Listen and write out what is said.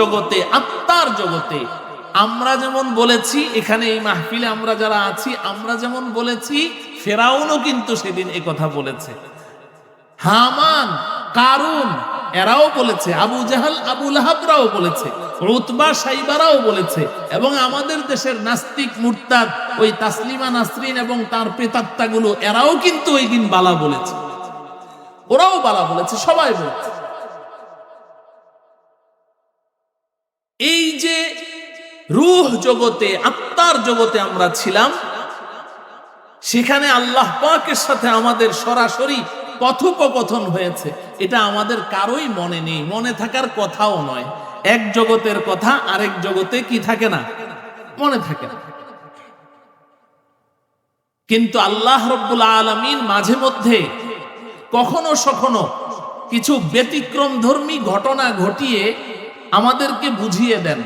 জগতে, আত্মার জগতে। আমরা যেমন বলেছি, এখানে এই মাহফিলে আমরা যারা আছি, আমরা যেমন বলেছি, ফেরাউনও কিন্তু সেদিন এ কথা বলেছে। হামান, কারুন, এরাও বলেছে, আবু জাহাল, আবু লাহাবরাও বলেছে রুতবা সাইবারাও বলেছে এবং আমাদের দেশের নাস্তিক মুরতাদ, ওই তাসলিমা নাসরিন এবং তার প্রেতাত্মাগুলো, এরাও কিন্তু ওই দিন বালা বলেছে। ওরাও বালা বলেছে, সবাই বলেছে। রুহ জগতে, আত্মার জগতে আমরা ছিলাম। সেখানে আল্লাহ পাকের সাথে আমাদের সরাসরি কথোপকথন হয়েছে। এটা আমাদের কারোই মনে নেই। মনে থাকার কথাও নয়। এক জগতের কথা, আরেক জগতে কি থাকে না? মনে থাকে না। কিন্তু আল্লাহ রব্বুল আলমিন মাঝে মধ্যে কখনো সখনো কিছু ব্যতিক্রম ধর্মী ঘটনা ঘটিয়ে আমাদেরকে বুঝিয়ে দেন।